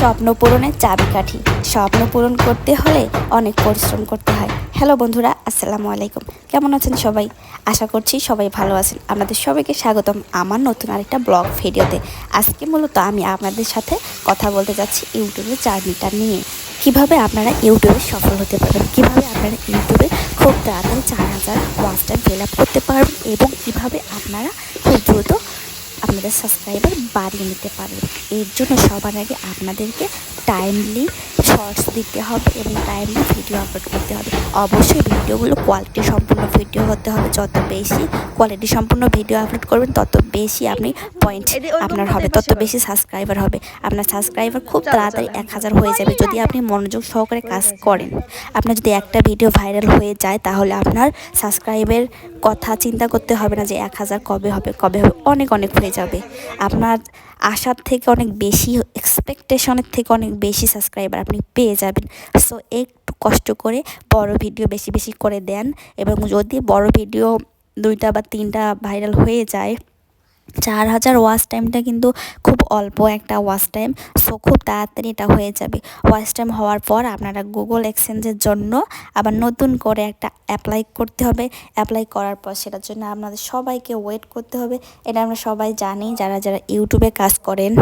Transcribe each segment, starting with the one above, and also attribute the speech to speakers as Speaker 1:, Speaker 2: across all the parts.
Speaker 1: স্বপ্ন পূরণের চাবিকাঠি। স্বপ্ন পূরণ করতে হলে অনেক পরিশ্রম করতে হয়। হ্যালো বন্ধুরা, আসসালামু আলাইকুম। কেমন আছেন সবাই? আশা করছি সবাই ভালো আছেন। আপনাদের সবাইকে স্বাগতম আমার নতুন আরেকটা ব্লগ ভিডিওতে। আজকে মূলত আমি আপনাদের সাথে কথা বলতে যাচ্ছি ইউটিউবের জার্নিটা নিয়ে। কীভাবে আপনারা ইউটিউবে সফল হতে পারবেন? কীভাবে আপনারা ইউটিউবে খুব তাড়াতাড়ি চার হাজার ফিল আপ করতে পারবেন? এবং কীভাবে আপনারা খুব দ্রুত আপনাদের সাবস্ক্রাইবার বাড়িয়ে নিতে পারবেন এর জন্য সবার আগে আপনাদেরকে টাইমলি শর্টস দিতে হবে এবং টাইমলি ভিডিও আপলোড করতে হবে। অবশ্যই ভিডিওগুলো কোয়ালিটি সম্পূর্ণ ভিডিও হতে হবে। যত বেশি কোয়ালিটি সম্পূর্ণ ভিডিও আপলোড করবেন তত বেশি আপনি পয়েন্ট আপনার হবে। তত বেশি সাবস্ক্রাইবার হবে। আপনার সাবস্ক্রাইবার খুব তাড়াতাড়ি এক হাজার হয়ে যাবে। যদি আপনি মনোযোগ সহকারে কাজ করেন আপনার যদি একটা ভিডিও ভাইরাল হয়ে যায় তাহলে আপনার সাবস্ক্রাইবের কথা চিন্তা করতে হবে না যে এক হাজার কবে হবে কবে হবে। অনেক অনেক হয়ে যাবে। আপনার আশার থেকে অনেক বেশি এক্সপেকটেশনের থেকে অনেক বেশি সাবস্ক্রাইবার আপনি পেয়ে যাবেন। সো একটু কষ্ট করে বড় ভিডিও বেশি বেশি করে দেন এবং যদি বড় ভিডিও দুইটা বা তিনটা ভাইরাল হয়ে যায় চার হাজার ওয়াশ টাইমটা কিন্তু খুব অল্প একটা ওয়াশ টাইম। সো খুব তাড়াতাড়ি এটা হয়ে যাবে। ওয়াশ টাইম হওয়ার পর আপনারা গুগল এক্সচেঞ্জের জন্য আবার নতুন করে একটা অ্যাপ্লাই করতে হবে। অ্যাপ্লাই করার পর সেটার জন্য আপনাদের সবাইকে ওয়েট করতে হবে। এটা আমরা সবাই জানি, যারা যারা ইউটিউবে কাজ করেন।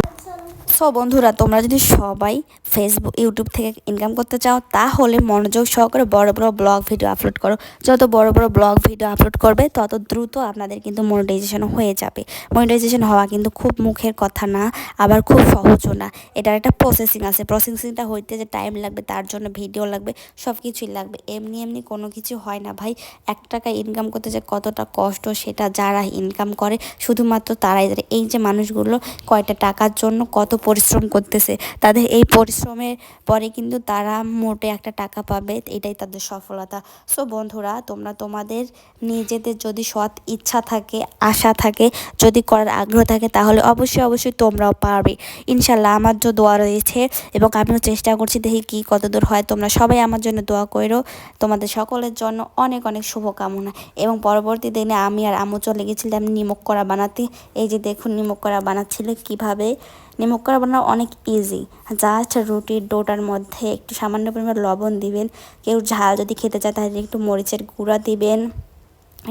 Speaker 1: সো বন্ধুরা, তোমরা যদি সবাই ফেসবুক ইউটিউব থেকে ইনকাম করতে চাও, তাহলে মনোযোগ সহকারে বড় বড় ব্লগ ভিডিও আপলোড করো। যত বড় বড় ব্লগ ভিডিও আপলোড করবে, তত দ্রুত আপনাদের কিন্তু মনিটাইজেশন হয়ে যাবে। মনিটাইজেশন হওয়া কিন্তু খুব মুখের কথা না, আবার খুব সহজও না। এটার একটা প্রসেসিং আছে। প্রসেসিংটা হইতে যে টাইম লাগবে, তার জন্য ভিডিও লাগবে সব কিছুই লাগবে। এমনি এমনি কোনো কিছু হয় না ভাই। এক টাকা ইনকাম করতে যে কতটা কষ্ট, সেটা যারা ইনকাম করে, শুধুমাত্র তারাই এই যে মানুষগুলো কয়টা টাকার জন্য কত পরিশ্রম করতেছে। তাদের এই পরিশ্রমের পরে কিন্তু তারা মোটে একটা টাকা পাবে, এটাই তাদের সফলতা। সো বন্ধুরা, তোমরা তোমাদের নিজেদের যদি সৎ ইচ্ছা থাকে, আশা থাকে, যদি করার আগ্রহ থাকে, তাহলে অবশ্যই অবশ্যই তোমরাও পারবে। ইনশাল্লাহ আমার যে দোয়া রয়েছে এবং আমিও চেষ্টা করছি দেখি কী কত দূর হয়। তোমরা সবাই আমার জন্য দোয়া করো। তোমাদের সকলের জন্য অনেক অনেক শুভকামনা। এবং পরবর্তী দিনে আমি আর আমু চলে গেছিলাম নিমক করা বানাতে। এই যে দেখুন, নিমক করা বানাচ্ছিল কীভাবে। নিমক বানানো অনেক ইজি জাস্ট রুটির ডোটার মধ্যে একটু সামান্য পরিমাণ লবণ দিবেন। কেউ ঝাল যদি খেতে চায় তাহলে একটু মরিচের গুঁড়া দিবেন।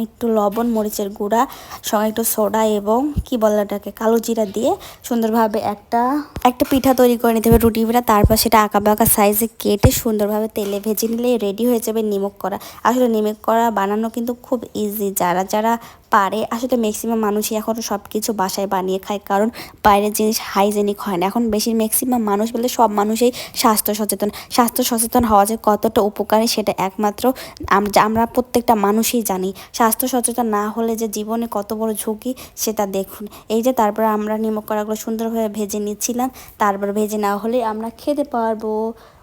Speaker 1: একটু লবণ, মরিচের গুঁড়া, সঙ্গে একটু সোডা এবং কি বলে ওটাকে, কালো জিরা দিয়ে সুন্দরভাবে একটা একটা পিঠা তৈরি করে নিতে হবে রুটি পিঠা। তারপর সেটা আঁকা বাঁকা সাইজে কেটে সুন্দরভাবে তেলে ভেজে নিলে রেডি হয়ে যাবে নিমক করা। আসলে নিমক করা বানানো কিন্তু খুব ইজি যারা যারা পারে। আসলে ম্যাক্সিমাম মানুষই এখন সব কিছু বাসায় বানিয়ে খায়, কারণ বাইরের জিনিস হাইজেনিক হয় না। এখন বেশি ম্যাক্সিমাম মানুষ বলে সব মানুষই স্বাস্থ্য সচেতন। স্বাস্থ্য সচেতন হওয়া যে কতটা উপকারী সেটা একমাত্র আমরা প্রত্যেকটা মানুষই জানি। স্বাস্থ্য সচেতন না হলে যে জীবনে কত বড় ঝুঁকি সেটা দেখুন। এই যে তারপর আমরা নিমক করাগুলো সুন্দরভাবে ভেজে নিচ্ছিলাম, তারপর ভেজে না হলে আমরা খেতে পারব।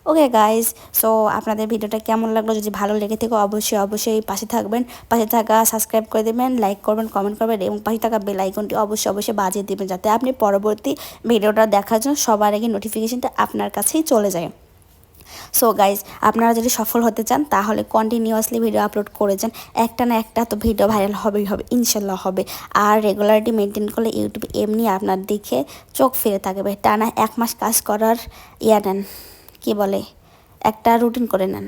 Speaker 1: ওকে গাইজ সো আপনাদের ভিডিওটা কেমন লাগল? যদি ভালো লেগে থেকে, অবশ্যই অবশ্যই পাশে থাকবেন। পাশে থাকা সাবস্ক্রাইব করে দেবেন লাইক করবেন কমেন্ট করবেন এবং পাশে থাকা বেল আইকনটি অবশ্যই অবশ্যই বাজিয়ে দেবেন যাতে আপনি পরবর্তী ভিডিওটা দেখার জন্য সবার আগে নোটিফিকেশনটা আপনার কাছেই চলে যায়। সো গাইজ আপনারা যদি সফল হতে চান, তাহলে কন্টিনিউয়াসলি ভিডিও আপলোড করে যান। একটা না একটা তো ভিডিও ভাইরাল হবেই হবে, ইনশাল্লাহ হবে। আর রেগুলারিটি মেনটেন করলে ইউটিউবে এমনি আপনার দেখে চোখ ফিরে থাকবে। টানা এক মাস কাজ করার ইয়া নেন। কী বলে? একটা রুটিন করে নেন।